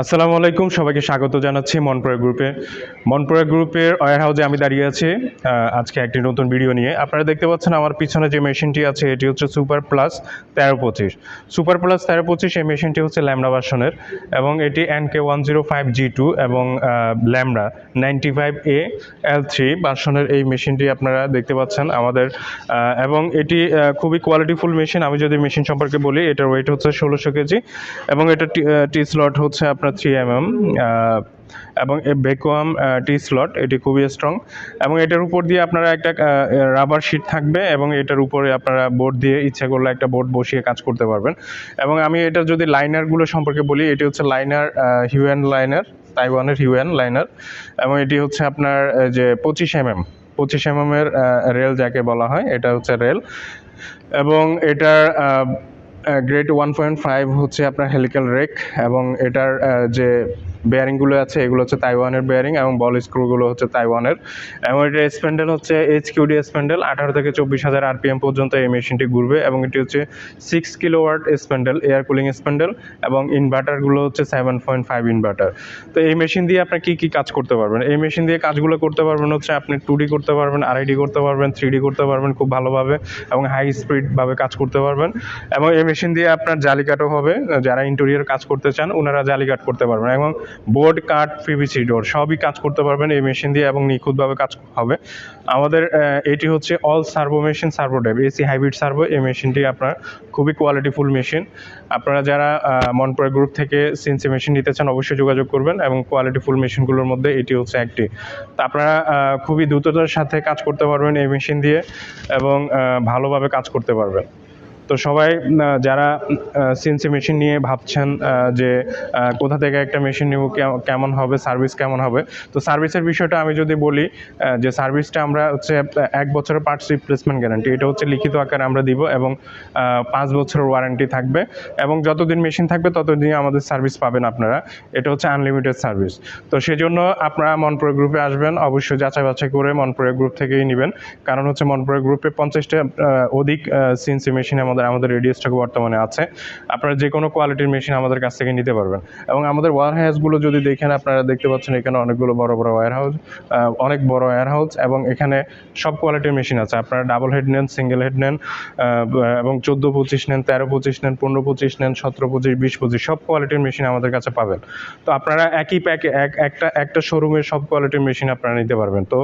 আসসালামু আলাইকুম, সবাইকে স্বাগত জানাচ্ছি মনপুরা গ্রুপে। মনপুরা গ্রুপের ওয়ার হাউসে আমি দাঁড়িয়ে আছি। আজকে একটি নতুন ভিডিও নিয়ে। আপনারা দেখতে পাচ্ছেন আমার পিছনে যে মেশিনটি আছে, এটি হচ্ছে সুপার প্লাস তেরো পঁচিশ। সুপার প্লাস তেরো পঁচিশ, এই মেশিনটি হচ্ছে ল্যামডা ভার্সনের এবং এটি N K one zero five G two এবং lambda ninety five A L three ভার্সনের এই মেশিনটি আপনারা দেখতে পাচ্ছেন আমাদের। এবং এটি খুবই কোয়ালিটিফুল মেশিন আমি যদি মেশিন সম্পর্কে বলি, এটার ওয়েট হচ্ছে ষোলোশো কেজি এবং এটা টি স্লট হচ্ছে আপনার থ্রি এম এম এবং বেকোয়াম টি স্লট এটি খুবই স্ট্রং এবং এটার উপর দিয়ে আপনারা একটা রাবার শিট থাকবে এবং এটার উপরে আপনারা বোর্ড দিয়ে ইচ্ছা করলে একটা বোর্ড বসিয়ে কাজ করতে পারবেন। এবং আমি এটা যদি লাইনারগুলো সম্পর্কে বলি, এটি হচ্ছে লাইনার হিউএন লাইনার তাইওয়ানের হিউএন লাইনার এবং এটি হচ্ছে আপনার যে পঁচিশ এম এম পঁচিশ এম এম এর রেল যাকে বলা হয়, এটা হচ্ছে রেল এবং এটার গ্রেড ওয়ান পয়েন্ট ফাইভ হচ্ছে আপনার হেলিক্যাল রেক এবং এটার যে বেয়ারিংগুলো আছে, এগুলো হচ্ছে তাইওয়ানের বেয়ারিং এবং বল স্ক্রুগুলো হচ্ছে তাইওয়ানের এবং এটার স্প্যান্ডেল হচ্ছে এইচ কিউডি স্প্যান্ডেল আঠারো থেকে চব্বিশ হাজার আরপিএম পর্যন্ত এই মেশিনটি ঘুরবে এবং এটি হচ্ছে six kilo watt spindle air cooling spindle এবং ইনভার্টারগুলো হচ্ছে সেভেন পয়েন্ট ফাইভ ইনভার্টার তো এই মেশিন দিয়ে আপনি কী কী কাজ করতে পারবেন? এই মেশিন দিয়ে কাজগুলো করতে পারবেন হচ্ছে আপনি টু ডি করতে পারবেন আড়াইডি করতে পারবেন থ্রি ডি করতে পারবেন খুব ভালোভাবে এবং হাই স্পিডভাবে কাজ করতে পারবেন। এবং এই মেশিন দিয়ে আপনার জালি কাটও হবে, যারা ইন্টেরিয়র কাজ করতে চান, ওনারা জালি কাট করতে পারবেন। এবং বোর্ড কাট পিভিসি ডোর, সবই কাজ করতে পারবেন এই মেশিন দিয়ে এবং নিখুঁতভাবে কাজ হবে। আমাদের এটি হচ্ছে all servo machine servo dev AC hybrid servo এই মেশিনটি আপনার খুবই কোয়ালিটিফুল মেশিন আপনারা যারা মনপুরা গ্রুপ থেকে সিএনসি মেশিন নিতে চান অবশ্যই যোগাযোগ করবেন এবং কোয়ালিটিফুল মেশিনগুলোর মধ্যে এটি হচ্ছে একটি। তা আপনারা খুবই দ্রুততার সাথে কাজ করতে পারবেন এই মেশিন দিয়ে এবং ভালোভাবে কাজ করতে পারবেন। তো সবাই যারা সিএনসি মেশিন নিয়ে ভাবছেন যে কোথা থেকে একটা মেশিন নেব কেমন হবে সার্ভিস কেমন হবে, তো সার্ভিসের বিষয়টা আমি যদি বলি যে সার্ভিসটা আমরা হচ্ছে এক বছরের পার্টস রিপ্লেসমেন্ট গ্যারান্টি এটা হচ্ছে লিখিত আকারে আমরা দিব এবং পাঁচ বছরের ওয়ারেন্টি থাকবে এবং যতদিন মেশিন থাকবে, ততদিন আমাদের সার্ভিস পাবেন আপনারা। এটা হচ্ছে আনলিমিটেড সার্ভিস তো সেজন্য আপনারা মনপুরা গ্রুপে আসবেন, অবশ্যই যাচাই বাছাই করে মনপুরা গ্রুপ থেকেই নেবেন। কারণ হচ্ছে মনপুরা গ্রুপে পঞ্চাশটা অধিক সিএনসি মেশিন আমাদের আমাদের রেডিও স্টক বর্তমানে আছে। আপনারা যে কোনো কোয়ালিটির মেশিন আমাদের কাছ থেকে নিতে পারবেন। এবং আমাদের ওয়ার হাউসগুলো যদি দেখেন, আপনারা দেখতে পাচ্ছেন এখানে অনেকগুলো বড় বড় ওয়ার হাউস অনেক বড় ওয়ার হাউস এবং এখানে সব কোয়ালিটির মেশিন আছে। আপনারা ডাবল হেড নেন সিঙ্গেল হেড নেন এবং চোদ্দ পঁচিশ নেন, তেরো পঁচিশ নেন, পনেরো পঁচিশ নেন, সতেরো পঁচিশ, বিশ পঁচিশ, সব কোয়ালিটির মেশিন আমাদের কাছে পাবেন। তো আপনারা একই প্যাকে এক, একটা একটা শোরুমের সব কোয়ালিটির মেশিন আপনারা নিতে পারবেন। তো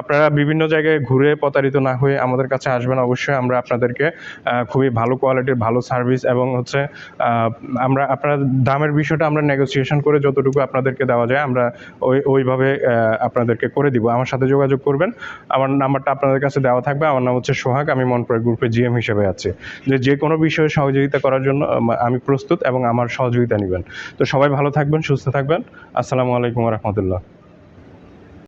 আপনারা বিভিন্ন জায়গায় ঘুরে প্রতারিত না হয়ে আমাদের কাছে আসবেন। অবশ্যই আমরা আপনাদেরকে খুবই ভালো কোয়ালিটির ভালো সার্ভিস এবং হচ্ছে আমরা, আপনার দামের বিষয়টা আমরা নেগোসিয়েশন করে যতটুকু আপনাদেরকে দেওয়া যায়, আমরা ওই, ওইভাবে আপনাদেরকে করে দিব। আমার সাথে যোগাযোগ করবেন। আমার নাম্বারটা আপনাদের কাছে দেওয়া থাকবে। আমার নাম হচ্ছে সোহাগ। আমি মনপুরা গ্রুপের জিএম হিসেবে আছি। যে যে কোনো বিষয়ে সহযোগিতা করার জন্য আমি প্রস্তুত এবং আমার সহযোগিতা নেবেন। তো সবাই ভালো থাকবেন, সুস্থ থাকবেন। আসসালামু আলাইকুম রহমতুল্লাহ।